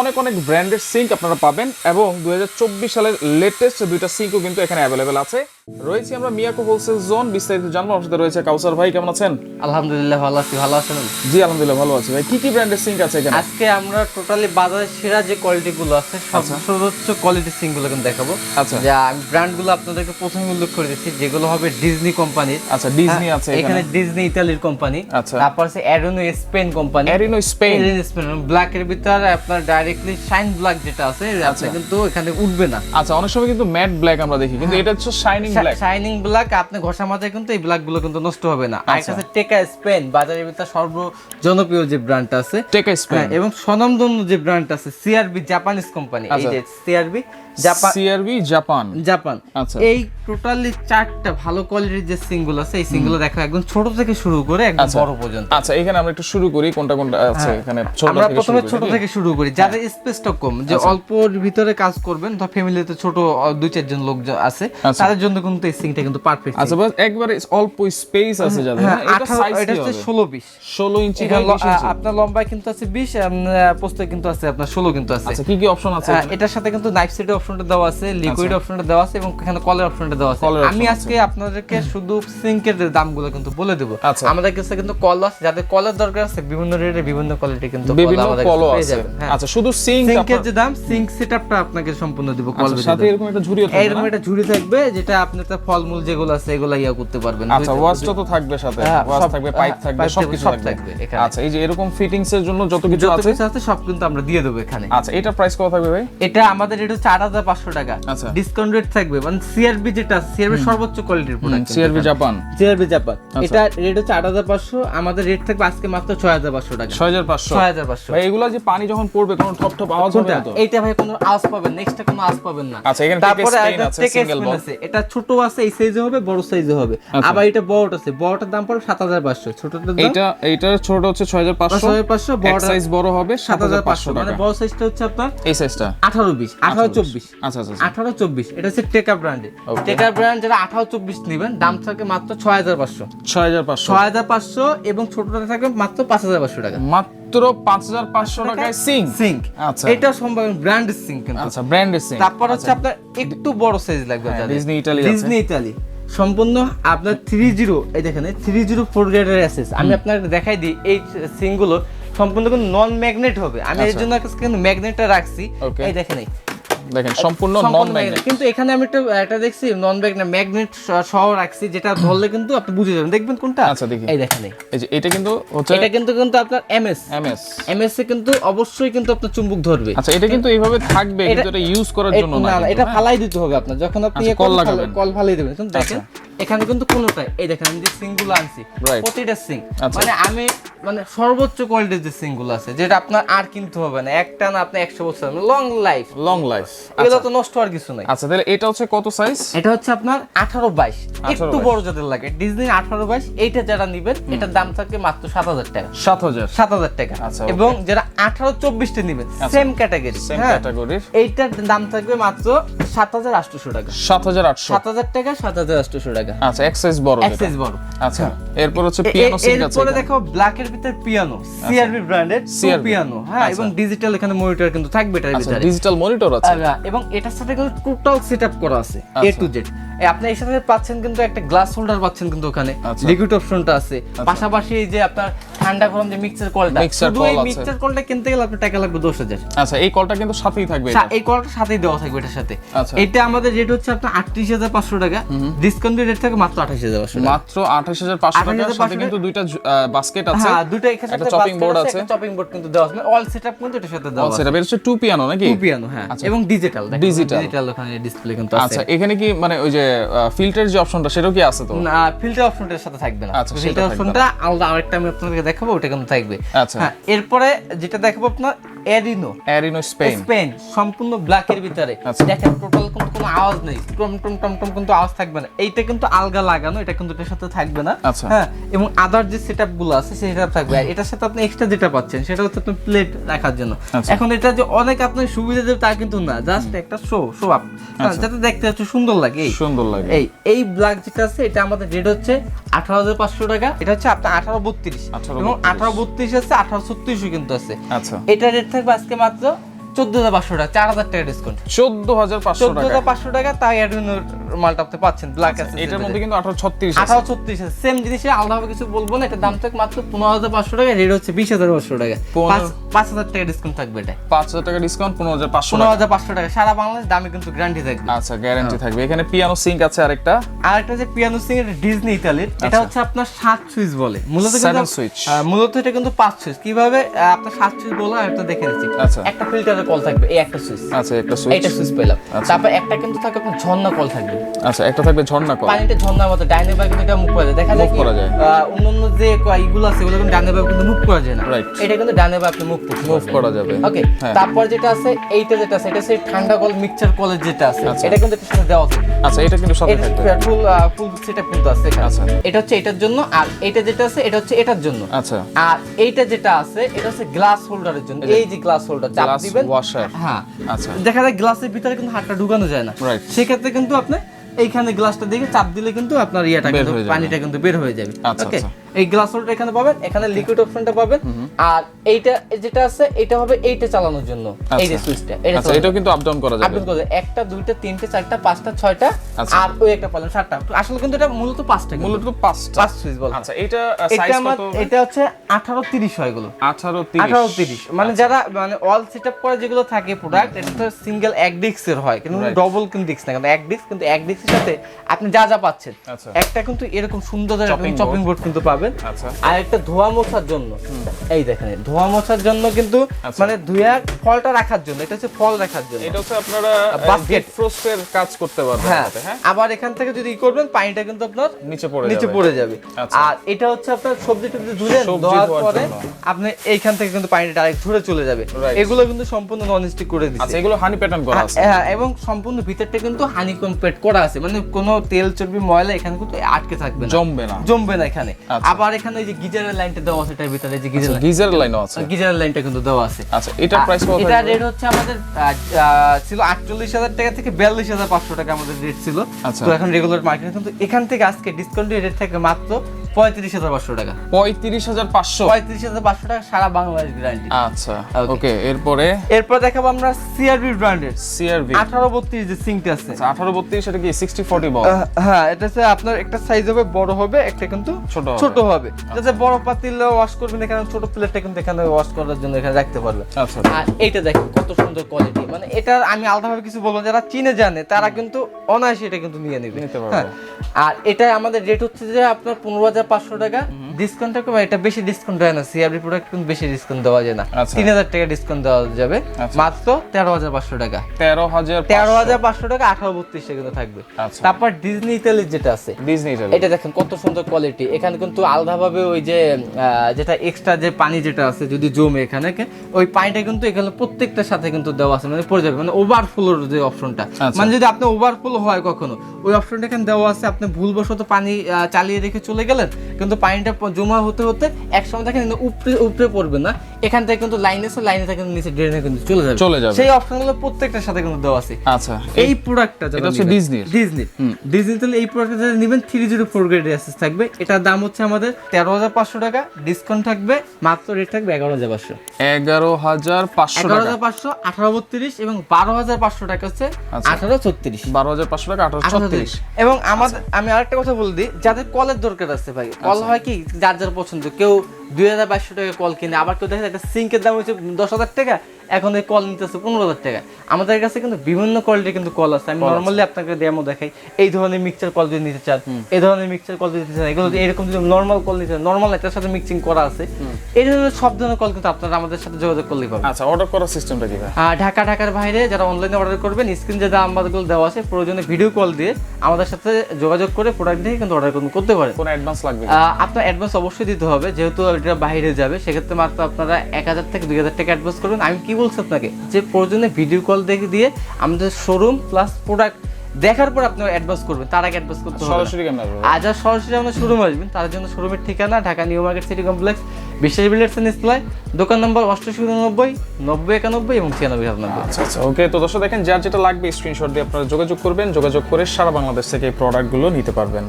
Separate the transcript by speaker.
Speaker 1: অনেক অনেক ব্র্যান্ডের সিঙ্ক আপনারা পাবেন এবং দু হাজার চব্বিশ সালের লেটেস্ট দুইটা সিঙ্কও কিন্তু এখানে অ্যাভেলেবেল আছে। রয়েছে আমরা মিয়াকো হোলসেল জোন বিস্তারিত জানব আমার সাথে রয়েছে কাউসার ভাই কেমন আছেন?
Speaker 2: আলহামদুলিল্লাহ ভালো আছি ভালো আছেন?
Speaker 1: জি আলহামদুলিল্লাহ ভালো আছি ভাই। কি কি ব্র্যান্ডের সিঙ্ক আছে এখানে?
Speaker 2: আজকে আমরা টোটালি বাজারের সেরা যে কোয়ালিটি গুলো আছে সর্বোচ্চ কোয়ালিটি সিংগুলো কিন্তু দেখাবো।
Speaker 1: আচ্ছা।
Speaker 2: যা আমি ব্র্যান্ডগুলো আপনাদেরকে প্রথমে উল্লেখ করে দিচ্ছি যেগুলো হবে ডিজনি কোম্পানির
Speaker 1: আচ্ছা ডিজনি আছে
Speaker 2: এখানে। ডিজনি ইতালির কোম্পানি
Speaker 1: আচ্ছা।
Speaker 2: তারপর আছে Arono Spain company
Speaker 1: Arino Spain
Speaker 2: Spain black এর ভিতরে আপনার ডাইরেক্টলি শাইন ব্ল্যাক যেটা আছে আপনি কিন্তু এখানে উঠবে না।
Speaker 1: আচ্ছা অনেক সময় কিন্তু ম্যাট ব্ল্যাক আমরা দেখি কিন্তু এটা হচ্ছে শাইনিং ব্ল্যাক
Speaker 2: শাইনিং ব্ল্যাক আপনি ঘষা মাথায় কিন্তু এই ব্ল্যাকগুলো কিন্তু নষ্ট হবে না। আর। কাছে টেকা স্পেন বাজারের ভিতরে সর্ব জনপ্রিয় যে ব্র্যান্ড আছে।
Speaker 1: টেকা স্পেন
Speaker 2: হ্যাঁ, এবং স্বনামধন্য যে ব্র্যান্ড আছে সিআরবি জাপানিজ কোম্পানি এই
Speaker 1: আচ্ছা।
Speaker 2: যে CRB Japan
Speaker 1: CRB Japan
Speaker 2: Japan
Speaker 1: আচ্ছা।
Speaker 2: এই টোটালি চারটা ভালো কোয়ালিটির যে সিঙ্গুল আছে এই সিঙ্গুল দেখো একদম ছোট থেকে শুরু করে একদম
Speaker 1: আচ্ছা।
Speaker 2: বড় পর্যন্ত।
Speaker 1: আচ্ছা এখানে আমরা একটু শুরু করি কোনটা কোনটা আছে এখানে ছোট
Speaker 2: আমরা প্রথমে ছোট থেকে শুরু করি। যাদের স্পেসটা কম যে অল্পর ভিতরে কাজ করবেন ধর ফ্যামিলিতে ছোট দুই চারজন লোক আছে
Speaker 1: আচ্ছা।
Speaker 2: তাদের জন্য কিন্তু এই সিংটা কিন্তু পারফেক্ট
Speaker 1: আচ্ছা বাস একবারে অল্প স্পেস আছে যাদের
Speaker 2: হ্যাঁ
Speaker 1: এটা সাইজ
Speaker 2: এটা হচ্ছে ষোলো বিশ।
Speaker 1: 16 ইঞ্চি 20।
Speaker 2: আপনার লম্বায় কিন্তু আছে বিশ পোস্তে কিন্তু আছে আপনার ষোলো কিন্তু আছে।
Speaker 1: আচ্ছা কি কি অপশন আছে
Speaker 2: এটার সাথে কিন্তু নাইফ সেটের অপশনটা দেওয়া আছে লিকুইড অপশনটা দেওয়া আছে এবং এখানে কলের অপশনটা দেওয়া আছে। আমি আজকে আপনাদেরকে শুধু সিঙ্কের দামগুলো কিন্তু বলে দেবো।
Speaker 1: আচ্ছা।
Speaker 2: আমাদের কাছে কিন্তু কল আছে যাদের কলের দরকার আছে বিভিন্ন রেটে বিভিন্ন কোয়ালিটি কিন্তু
Speaker 1: বিভিন্ন
Speaker 2: পেয়ে
Speaker 1: আছে।
Speaker 2: হ্যাঁ।
Speaker 1: আচ্ছা শুধু সিঙ্ক
Speaker 2: সিঙ্কের যে দাম সিঙ্ক সেটআপটা আপনাকে সম্পূর্ণ দিব কল
Speaker 1: আচ্ছা সাথে এরকম একটা ঝুড়িও থাকবে
Speaker 2: এরকম একটা ঝুড়ি থাকবে যেটা আপনি তো ফলমূল যেগুলো আছে এগুলো ইয়া করতে পারবেন।
Speaker 1: আচ্ছা ওয়াশটা তো থাকবে সাথে।
Speaker 2: হ্যাঁ,
Speaker 1: ওয়াশ থাকবে পাইপ
Speaker 2: হ্যাঁ,
Speaker 1: থাকবে
Speaker 2: পাইপ
Speaker 1: সব
Speaker 2: থাকবে।
Speaker 1: আচ্ছা এই যে এরকম ফিটিংস এর জন্য যত কিছু আছে
Speaker 2: সব কিন্তু আমরা দিয়ে দেবো এখানে।
Speaker 1: আচ্ছা এটা প্রাইস কত থাকবে ভাই?
Speaker 2: এটা আমাদের হচ্ছে আট হাজার পাঁচশো টাকা।
Speaker 1: আচ্ছা।
Speaker 2: ডিসকাউন্ট রেট থাকবে। মানে সিআরবি যেটা সিআরবি সর্বোচ্চ কোয়ালিটির product
Speaker 1: CRB Japan
Speaker 2: CRB Japan
Speaker 1: আচ্ছা।
Speaker 2: এটা রেট হচ্ছে আট হাজার পাঁচশো। আমাদের রেট থাকবে আজকে মাত্র ছয় হাজার পাঁচশো টাকা।
Speaker 1: 6500
Speaker 2: ছয় হাজার পাঁচশো।
Speaker 1: ভাই যে পানি যখন পড়বে কোনো ঠপ ঠপ আওয়াজ হবে তো?
Speaker 2: ভাই কোনো আওয়াজ পাবেন নেক্সটটা কোনো আওয়াজ পাবেন না।
Speaker 1: আচ্ছা, এখানে
Speaker 2: তারপরে একটা
Speaker 1: আছে,
Speaker 2: এটা ছোট আছে এই সাইজে হবে বড় সাইজে হবে।
Speaker 1: আচ্ছা।
Speaker 2: আবার এটা বড়টা আছে। বড়টার দাম পড়বে সাত হাজার পাঁচশো। ছোটটার দাম?
Speaker 1: এইটা ছোট হচ্ছে 6500
Speaker 2: 6500
Speaker 1: এক
Speaker 2: বড়টা
Speaker 1: সাইজ বড় হবে
Speaker 2: সাত হাজার পাঁচশো মানে বড় সাইজটা হচ্ছে আপনার
Speaker 1: এই সাইজটা
Speaker 2: আঠারো বিশ আঠারো চব্বিশ।
Speaker 1: আচ্ছা আচ্ছা আচ্ছা।
Speaker 2: আঠারো চব্বিশ এটা হচ্ছে টেকা ব্র্যান্ডে টেকা ব্র্যান্ড যারা আঠারো চব্বিশ নেবেন দাম থাকে মাত্র ছয় হাজার পাঁচশো।
Speaker 1: 6500
Speaker 2: ছয় হাজার পাঁচশো এবং ছোটটা থাকবে মাত্র পাঁচ হাজার পাঁচশো টাকা।
Speaker 1: মাত্র 5500 টাকায় সিং
Speaker 2: সিঙ্ক।
Speaker 1: আচ্ছা।
Speaker 2: এটা সম্ভব ব্র্যান্ডের সিঙ্ক
Speaker 1: আচ্ছা ব্র্যান্ডের সিং
Speaker 2: তারপর হচ্ছে আপনার একটু বড় সাইজ লাগবে
Speaker 1: Italy আছে।
Speaker 2: ডিজনি ইতালি সম্পূর্ণ আপনার থ্রি জিরো এই দেখেন থ্রি জিরো ফোর গ্রেডের অ্যাসেস আমি আপনাকে দেখাই দিই এই সিংগুলো সম্পূর্ণ নন ম্যাগনেট হবে। আমি এর
Speaker 1: আচ্ছা।
Speaker 2: জন্য কাছে কিন্তু ম্যাগনেটটা রাখছি. এই দেখেন
Speaker 1: দেখেন সম্পূর্ণ নন ম্যাগনেট
Speaker 2: কিন্তু এখানে আমি একটা একটা দেখছি নন ম্যাগনেট ম্যাগনেট সহ রাখছি যেটা ধরলে কিন্তু আপনি বুঝে যাবেন। দেখবেন কোনটা?
Speaker 1: আচ্ছা, দেখি।
Speaker 2: এই দেখেন এই।
Speaker 1: যে এটা কিন্তু হচ্ছে
Speaker 2: এটা কিন্তু কিন্তু আপনার এমএস।
Speaker 1: এমএস।
Speaker 2: এমএস এ কিন্তু অবশ্যই কিন্তু আপনার চুম্বক ধরবে।
Speaker 1: আচ্ছা এটা কিন্তু এইভাবে থাকবে কিন্তু এটা ইউজ করার জন্য না
Speaker 2: এটা
Speaker 1: হ্যাঁ?
Speaker 2: ফালাই দিতে হবে আপনার। যখন আপনি
Speaker 1: আচ্ছা, কল লাগাবেন।
Speaker 2: কল ফালাই দিবেন। দেখেন এখানে কিন্তু কোনোটাই। এই দেখেন আমি যে সিংগুলো আনছি প্রতিটা সিং
Speaker 1: আচ্ছা।
Speaker 2: মানে আমি মানে সর্বোচ্চ কোয়ালিটির যে সিংগুলো আছে যেটা আপনার আর কিনতে হবে না। একটা না আপনি একশো বছর লং লাইফ
Speaker 1: লং লাইফ
Speaker 2: এগুলো তো নষ্ট হওয়ার কিছু নাই।
Speaker 1: আচ্ছা তাহলে এটা হচ্ছে কত সাইজ
Speaker 2: এটা হচ্ছে আপনার আঠারো বাইশ। একটু বড় যাদের লাগে। ডিজনি আঠারো বাইশ এইটা যারা নিবেন এটার দাম থাকবে মাত্র সাত হাজার টাকা।
Speaker 1: সাত হাজার।
Speaker 2: সাত হাজার টাকা।
Speaker 1: আচ্ছা,
Speaker 2: এবং যারা আঠারো চব্বিশটা নিবেন সেম ক্যাটাগরি
Speaker 1: সেম ক্যাটাগরির
Speaker 2: এইটার দাম থাকবে মাত্র সাত হাজার আটশোশো টাকা।
Speaker 1: সাত হাজার আটশো।
Speaker 2: সাত হাজার টাকা সাত হাজার আটশোশো টাকা।
Speaker 1: আচ্ছা এক্সাইজ বড়
Speaker 2: এক্সাইজ বড়।
Speaker 1: আচ্ছা এরপর হচ্ছে পিয়ানো
Speaker 2: এ-
Speaker 1: আছে
Speaker 2: এরপরে দেখো ব্ল্যাক এর ভিতরে পিয়ানো সিআরবি ব্র্যান্ডেড পিয়ানো হ্যাঁ। এবং ডিজিটাল এখানে মনিটর কিন্তু থাকবে এটার ভিতরে।
Speaker 1: ডিজিটাল মনিটর আছে।
Speaker 2: এবং এটার সাথে কিন্তু টোটাল সেটআপ করা আছে এ। টু জেড আপনি এর সাথে পাচ্ছেন কিন্তু একটা গ্লাস হোল্ডার পাচ্ছেন কিন্তু ওখানে।
Speaker 1: আচ্ছা।
Speaker 2: লিকুইড অপশনটা আছে। পাশাপাশি যে আপনার ঠান্ডা গরম যে মিক্সার কলটা শুধু এই মিক্সার কলটা কিনতে গেলে আপনার টাকা লাগবে দশ হাজার।
Speaker 1: আচ্ছা এই কলটা কিন্তু সাথেই থাকবে
Speaker 2: এই কলটার সাথেই দেওয়া থাকবে এটার সাথে।
Speaker 1: আচ্ছা।
Speaker 2: এটা আমাদের রেট হচ্ছে আপনার আটত্রিশ হাজার পাঁচশো টাকা। ডিসকাউন্ট রেট থাকে মাত্র আঠাশ হাজার পাঁচশো টাকা।
Speaker 1: মাত্র আঠাশ হাজার পাঁচশো টাকার
Speaker 2: 28,500
Speaker 1: সাথে কিন্তু দুইটা বাস্কেট আছে।
Speaker 2: হ্যাঁ এখানে
Speaker 1: একটা চপিং বোর্ড আছে
Speaker 2: চপিং বোর্ড কিন্তু দেওয়া আছে। অল সেটআপ কিন্তু এটার সাথে দেওয়া আছে।
Speaker 1: হচ্ছে টু পিয়ানো নাকি?
Speaker 2: টু পিয়ানো হ্যাঁ। এবং ডিজিটাল
Speaker 1: Digital।
Speaker 2: ডিজিটাল ওখানে ডিসপ্লে কিন্তু আছে।
Speaker 1: আচ্ছা এখানে কি মানে ওই যে ফিল্টার যে অপশনটা সেটাও কি আছে তো?
Speaker 2: না ফিল্টার অপশনটার সাথে থাকবে না।
Speaker 1: আচ্ছা,
Speaker 2: ফিল্টার
Speaker 1: থাকবে
Speaker 2: অপশনটা আলাদা আরেকটা আমি আপনাদেরকে দেখাবো ওটা কিন্তু থাকবে।
Speaker 1: আচ্ছা।
Speaker 2: হ্যাঁ এরপরে যেটা দেখাবো আপনার এরিনো
Speaker 1: অ্যারিনো স্পেন
Speaker 2: স্পেন সম্পূর্ণ ব্ল্যাক এর ভিতরে।
Speaker 1: আচ্ছা।
Speaker 2: দেখেন টোটাল কিন্তু কোনো আওয়াজ নেই। টম টম টম টম কিন্তু আওয়াজ থাকবে না। এইটা কিন্তু আলগা লাগানো এটা কিন্তু এটার সাথে থাকবে না।
Speaker 1: আচ্ছা।
Speaker 2: হ্যাঁ এবং আদার যে সেটআপগুলো আছে সেই সেটআপ থাকবে। আর এটার সাথে আপনি এক্সট্রা যেটা পাচ্ছেন সেটা হচ্ছে আপনার প্লেট রাখার জন্য।
Speaker 1: আচ্ছা।
Speaker 2: এখন এটা যে অনেক আপনার সুবিধা দেবে তা কিন্তু না। জাস্ট একটা শো শো আপ যাতে দেখতে হচ্ছে সুন্দর লাগে। এই।
Speaker 1: সুন্দর লাগে।
Speaker 2: এই এই ব্ল্যাক যেটা আছে এটা আমাদের রেট হচ্ছে আঠারো হাজার পাঁচশো টাকা। এটা হচ্ছে আপনার আঠারো বত্রিশ।
Speaker 1: 1832
Speaker 2: এবং আঠারো বত্রিশ আছে আঠারো ছত্রিশও কিন্তু আছে। এটা রেট থাকবে আজকে মাত্র চোদ্দ হাজার পাঁচশো টাকা চার হাজার টাকা ডিসকাউন্ট
Speaker 1: চোদ্দ হাজার পাঁচশো
Speaker 2: চোদ্দ
Speaker 1: টাকা।
Speaker 2: হাজার পাঁচশো টাকা তাই মালটা আপনি পাচ্ছেন ব্ল্যাক আছে
Speaker 1: এটার মধ্যে কিন্তু আঠারো ছত্রিশ
Speaker 2: আঠারো ছত্রিশ সেম জিনিসে আলাদাভাবে কিছু বলব না এটা দাম থাকবে মাত্র পনেরো হাজার পাঁচশো টাকা রেট হচ্ছে বিশ হাজার পাঁচশো টাকা।
Speaker 1: পনেরো-
Speaker 2: পাঁচ- পাঁচ হাজার টাকা ডিসকাউন্ট থাকবে এটা।
Speaker 1: পাঁচ হাজার টাকা ডিসকাউন্ট পনেরো হাজার পাঁচশো
Speaker 2: পনেরো হাজার পাঁচশো টাকা। সারা বাংলাদেশ দামে কিন্তু গ্যারান্টি থাকবে।
Speaker 1: আচ্ছা গ্যারান্টি থাকবে। এখানে পিয়ানো সিঙ্ক আছে আরেকটা।
Speaker 2: আর একটা যে পিয়ানো সিং এর ডিজনি ইতালির এটা
Speaker 1: আচ্ছা।
Speaker 2: হচ্ছে আপনার সাত সুইচ বলে। মূলত কিন্তু-। আহ, মূলত এটা কিন্তু পাঁচ সুইচ কীভাবে? আপনার সাত সুইচ বলে একটা দেখে দিচ্ছি
Speaker 1: আচ্ছা।
Speaker 2: একটা ফিল্টারের কল থাকবে এই একটা সুইচ
Speaker 1: আচ্ছা একটা সুইচ
Speaker 2: এইটা সুইচ পেলাম।
Speaker 1: আচ্ছা।
Speaker 2: তারপর একটা কিন্তু থাকবে আপনার ঝর্ণা কল থাকবে।
Speaker 1: আচ্ছা একটা থাকবে ঝর্ণা কল।
Speaker 2: পানিটা ঝর্ণার মতো ডাইনে বাই কিন্তু এটা মুভ করা যায়। দেখা যায় কি
Speaker 1: করা যায়।
Speaker 2: অন্যান্য যে ইগুলো আছে ওগুলো কিন্তু ডাইনে বাই কিন্তু মুভ করা যায় না. এটা কিন্তু ডাইনে বাই আপনি মুভ করতে
Speaker 1: মুভ করা যাবে।
Speaker 2: ওকে
Speaker 1: হ্যাঁ।
Speaker 2: তারপর যেটা আছে এইটা যেটা আছে এটা হচ্ছে ঠান্ডা কল মিক্সচার কলের যেটা আছে
Speaker 1: আচ্ছা।
Speaker 2: এটা কিন্তু এটার সাথে দেওয়া আছে।
Speaker 1: আচ্ছা এটা কিন্তু সাথে
Speaker 2: এটা
Speaker 1: থাকবে।
Speaker 2: ফুল ফুল সেটআপ কিন্তু আছে
Speaker 1: আচ্ছা।
Speaker 2: এটা হচ্ছে এটার জন্য আর এটা যেটা আছে এটা হচ্ছে এটার জন্য।
Speaker 1: আচ্ছা।
Speaker 2: আর এইটা যেটা আছে এটা হচ্ছে গ্লাস হোল্ডারের জন্য। এই যে গ্লাস হোল্ডার চাপ দিবেন।
Speaker 1: ওয়াশার
Speaker 2: হ্যাঁ।
Speaker 1: আচ্ছা।
Speaker 2: দেখা যায় গ্লাসের ভিতরে কিন্তু হাতটা ঢুকানো যায় না. সেক্ষেত্রে কিন্তু আপনি এইখানে গ্লাসটা দিকে চাপ দিলে কিন্তু আপনার ইয়েটা কিন্তু পানিটা কিন্তু বের হয়ে যাবে।
Speaker 1: আচ্ছা,
Speaker 2: ওকে
Speaker 1: আচ্ছা।
Speaker 2: এই গ্লাস হোল্ডার এখানে পাবেন এখানে লিকুইড অপশনটা পাবেন। আর এইটা যেটা আছে এটা হবে এইটা চালানোর জন্য এই যে
Speaker 1: আচ্ছা।
Speaker 2: সুইচটা এটা
Speaker 1: আচ্ছা এটাও কিন্তু আপ ডাউন করা যাবে।
Speaker 2: আপডেট করে একটা দুইটা তিনটে চারটা পাঁচটা ছয়টা
Speaker 1: আচ্ছা।
Speaker 2: আর ওই একটা পাবেন সাতটা। আসলে কিন্তু এটা মূলত পাঁচটা।
Speaker 1: মূলত পাঁচটা।
Speaker 2: পাঁচ সুইচ বল।
Speaker 1: আচ্ছা এটা সাইজ কত
Speaker 2: এটা হচ্ছে আঠারো তিরিশ হয় এগুলো।
Speaker 1: আঠারো তিরিশ।
Speaker 2: আঠারো তিরিশ। মানে যারা মানে অল সেট আপ করে যেগুলো থাকে প্রোডাক্ট এটা তো সিঙ্গেল এক ডিস্কের হয় কিন্তু. ডবল কিন্তু ডিস্ক না কিন্তু এক ডিস্ক কিন্তু এক ডিস্কের সাথে আপনি যা যা পাচ্ছেন।
Speaker 1: আচ্ছা।
Speaker 2: একটা কিন্তু এরকম সুন্দর চপিং বোর্ড কিন্তু পাবেন
Speaker 1: আচ্ছা।
Speaker 2: আর একটা ধোয়া মোছার জন্য। এই দেখেন ধোয়া মোছার জন্য কিন্তু
Speaker 1: আচ্ছা।
Speaker 2: মানে ধুয়া ফলটা রাখার জন্য এটা হচ্ছে ফল রাখার জন্য।
Speaker 1: এটা হচ্ছে আপনারা
Speaker 2: Basket.
Speaker 1: ফ্রস্টের কাজ করতে পারবেন
Speaker 2: হ্যাঁ।
Speaker 1: হ্যাঁ?
Speaker 2: আবার এখান থেকে যদি ই করবেন পানিটা কিন্তু আপনার
Speaker 1: নিচে পড়ে
Speaker 2: নিচে পড়ে যাবে।
Speaker 1: আচ্ছা।
Speaker 2: আর এটা হচ্ছে আপনার সবজি টবজি ধুলেন ধোয়ার পরে আপনি এইখান থেকে কিন্তু পানিটা ডাইরেক্ট ঝরে চলে যাবে। এগুলো কিন্তু সম্পূর্ণ নন স্টিক করে
Speaker 1: আচ্ছা এগুলো হানি প্যাটার্ন করা আছে।
Speaker 2: হ্যাঁ এবং সম্পূর্ণ ভিতরটা কিন্তু হানি কম্পেট করা আছে। মানে কোনো তেল চর্বি ময়লা এখানে কিন্তু আটকে থাকবে না।
Speaker 1: জমবে না।
Speaker 2: জমবে না এখানে। আবার এখানে ওই যে গিজারের লাইনটা দেওয়া আছে এটার ভিতরে যে গিজার
Speaker 1: গিজার লাইনও আছে
Speaker 2: গিজারের লাইনটা কিন্তু দেওয়া আছে
Speaker 1: আচ্ছা এটার প্রাইস কত
Speaker 2: এটা? রেট হচ্ছে আমাদের ছিল আটচল্লিশ হাজার টাকা থেকে বিয়াল্লিশ হাজার পাঁচশো টাকা আমাদের রেট ছিল
Speaker 1: আচ্ছা।
Speaker 2: তো এখন রেগুলার মার্কেটে কিন্তু এখান থেকে আজকে ডিসকাউন্ট রেট থাকে মাত্র পঁয়ত্রিশ হাজার পাঁচশো টাকা।
Speaker 1: পঁয়ত্রিশ হাজার পাঁচশো?
Speaker 2: পঁয়ত্রিশ হাজার পাঁচশো টাকা সারা বাংলাদেশ গ্যারান্টি
Speaker 1: আচ্ছা ওকে এরপরে?
Speaker 2: এরপর দেখাবো আমরা সিআরবি ব্র্যান্ডের
Speaker 1: সিআরভি
Speaker 2: আঠারো বত্রিশ যে সিঙ্কটা আছে।
Speaker 1: আচ্ছা আঠারো বত্রিশ এটা কি সিক্সটি ফোর্টি বল?
Speaker 2: হ্যাঁ এটা হচ্ছে আপনার একটা সাইজ হবে বড় হবে একটা কিন্তু
Speaker 1: ছোট
Speaker 2: ছোট হবে। যাতে বড় পাতিলে ওয়াশ করবেন এখানে ছোট প্লেটটা কিন্তু এখানে ওয়াশ করার জন্য এখানে রাখতে পারবে
Speaker 1: আচ্ছা।
Speaker 2: আর এইটা দেখেন কত সুন্দর কোয়ালিটি মানে এটা আমি আলাদাভাবে কিছু বলব যারা চিনে জানে তারা কিন্তু অনায়াসে এটা কিন্তু নিয়ে নেবে। হ্যাঁ। আর এটা আমাদের রেট হচ্ছে যে আপনার পনেরো হাজার পাঁচশো টাকা এটা বেশি ডিসকাউন্ট দেয় না। সিআরবি প্রোডাক্ট কিন্তু বেশি ডিসকাউন্ট দেওয়া যায় না।
Speaker 1: আচ্ছা।
Speaker 2: তিন হাজার টাকা ডিসকাউন্ট দেওয়া যাবে।
Speaker 1: আচ্ছা।
Speaker 2: মাত্র তেরো হাজার পাঁচশো টাকা।
Speaker 1: তেরো হাজার
Speaker 2: তেরো হাজার পাঁচশো টাকা আঠারো বত্রিশটা কিন্তু থাকবে।
Speaker 1: আচ্ছা।
Speaker 2: তারপর ডিজনি ইতালির যেটা আছে
Speaker 1: ডিজনি
Speaker 2: এটা দেখেন কত সুন্দর কোয়ালিটি এখানে কিন্তু আলাদাভাবে ওই যে যেটা এক্সট্রা যে পানি যেটা আছে যদি জমে এখানে ওই পানিটা কিন্তু এখানে প্রত্যেকটার সাথে কিন্তু দেওয়া আছে। মানে পড়ে যাবে। মানে ওভারফ্লোর যে অপশনটা। মানে যদি আপনি ওভারফ্লো হয় কখনো ওই অপশনটা এখানে দেওয়া আছে। আপনি ভুলবশত পানি চালিয়ে রেখে চলে গেলেন কিন্তু পানিটা জমা হতে হতে একসময় দেখেন উপরে উপরে পড়বে না। এখান থেকে কিন্তু লাইন আছে লাইনে থেকে নিচে ড্রেনে কিন্তু চলে যাবে।
Speaker 1: চলে যাবে।
Speaker 2: সেই অপশনগুলো প্রত্যেকটার সাথে কিন্তু দেওয়া আছে।
Speaker 1: আচ্ছা
Speaker 2: এই প্রোডাক্টটা
Speaker 1: এটা হচ্ছে ডিজনির।
Speaker 2: ডিজনি ডিজনি তাহলে এই প্রোডাক্টটা যারা নেবেন three zero four grade S S থাকবে। এটার দাম হচ্ছে আমাদের তেরো হাজার পাঁচশো টাকা। ডিসকাউন্ট থাকবে মাত্র রেট থাকবে এগারো হাজার পাঁচশো।
Speaker 1: এগারো হাজার পাঁচশো
Speaker 2: এগারো হাজার পাঁচশো আঠারো বত্রিশ এবং বারো হাজার পাঁচশো টাকা হচ্ছে
Speaker 1: আচ্ছা।
Speaker 2: আঠারো ছত্রিশ।
Speaker 1: বারো হাজার পাঁচশো টাকা আঠারো ছত্রিশ
Speaker 2: এবং আমাদের আমি আরেকটা কথা বলে দিই যাদের কলের দরকার আছে ভাই কল হয় কি যার যার পছন্দ কেউ দুই হাজার বাইশশো টাকা কল কিনে আবার কেউ দেখা যায় একটা সিঙ্কের দাম হচ্ছে দশ হাজার টাকা এখন এই কল নিতেছে পনেরো হাজার টাকা। আমাদের কাছে কিন্তু বিভিন্ন কোয়ালিটির কিন্তু কল আছে। আমি নর্মালি আপনাকে ডেমো দেখাই এই ধরনের মিক্সচার কল যদি নিতে চান এই ধরনের মিক্সচার কল যদি নিতে চান এগুলো এরকম যদি নর্মাল কল নিতে চান নর্মাল এটার সাথে মিক্সিং করা আছে এই ধরনের সব ধরনের কল কিন্তু আপনারা আমাদের সাথে যোগাযোগ করলেই পাবেন
Speaker 1: আচ্ছা অর্ডার করার সিস্টেমটা কি ভাই?
Speaker 2: আহ, ঢাকা ঢাকার বাইরে যারা অনলাইনে অর্ডার করবেন স্ক্রিন যে নাম্বারগুলো দেওয়া আছে প্রয়োজনে ভিডিও কল দিয়ে আমাদের সাথে যোগাযোগ করে প্রোডাক্ট দিয়ে কিন্তু অর্ডার করতে পারে
Speaker 1: কোনো অ্যাডভান্স লাগবে
Speaker 2: আপনার অ্যাডভান্স অবশ্যই দিতে হবে যেহেতু এটা বাইরে যাবে সেক্ষেত্রে মাত্র আপনারা এক হাজার থেকে দুই হাজার টাকা অ্যাডভান্স করবেন। আমি কি বলছি আপনাকে যে প্রয়োজনে ভিডিও কল দেখে দিয়ে আমাদের শোরুম প্লাস প্রোডাক্ট দেখার পর আপনি অ্যাডভান্স করবেন তার আগে অ্যাডভান্স করতে হবে।
Speaker 1: সরাসরি কেমন আসবে?
Speaker 2: আর সরাসরি আমাদের শোরুম আসবেন তার জন্য শোরুমের ঠিকানা Dhaka new market city complex Biswas builders and display দোকান নম্বর অষ্টাশি উননব্বই নব্বই একানব্বই এবং ছিয়ানব্বই সাতানব্বই।
Speaker 1: আচ্ছা আচ্ছা ওকে তো দর্শক দেখেন যার যেটা লাগবে স্ক্রিনশট দিয়ে আপনারা যোগাযোগ করবেন যোগাযোগ করে সারা বাংলাদেশ থেকে এই প্রোডাক্টগুলো নিতে পারবেন।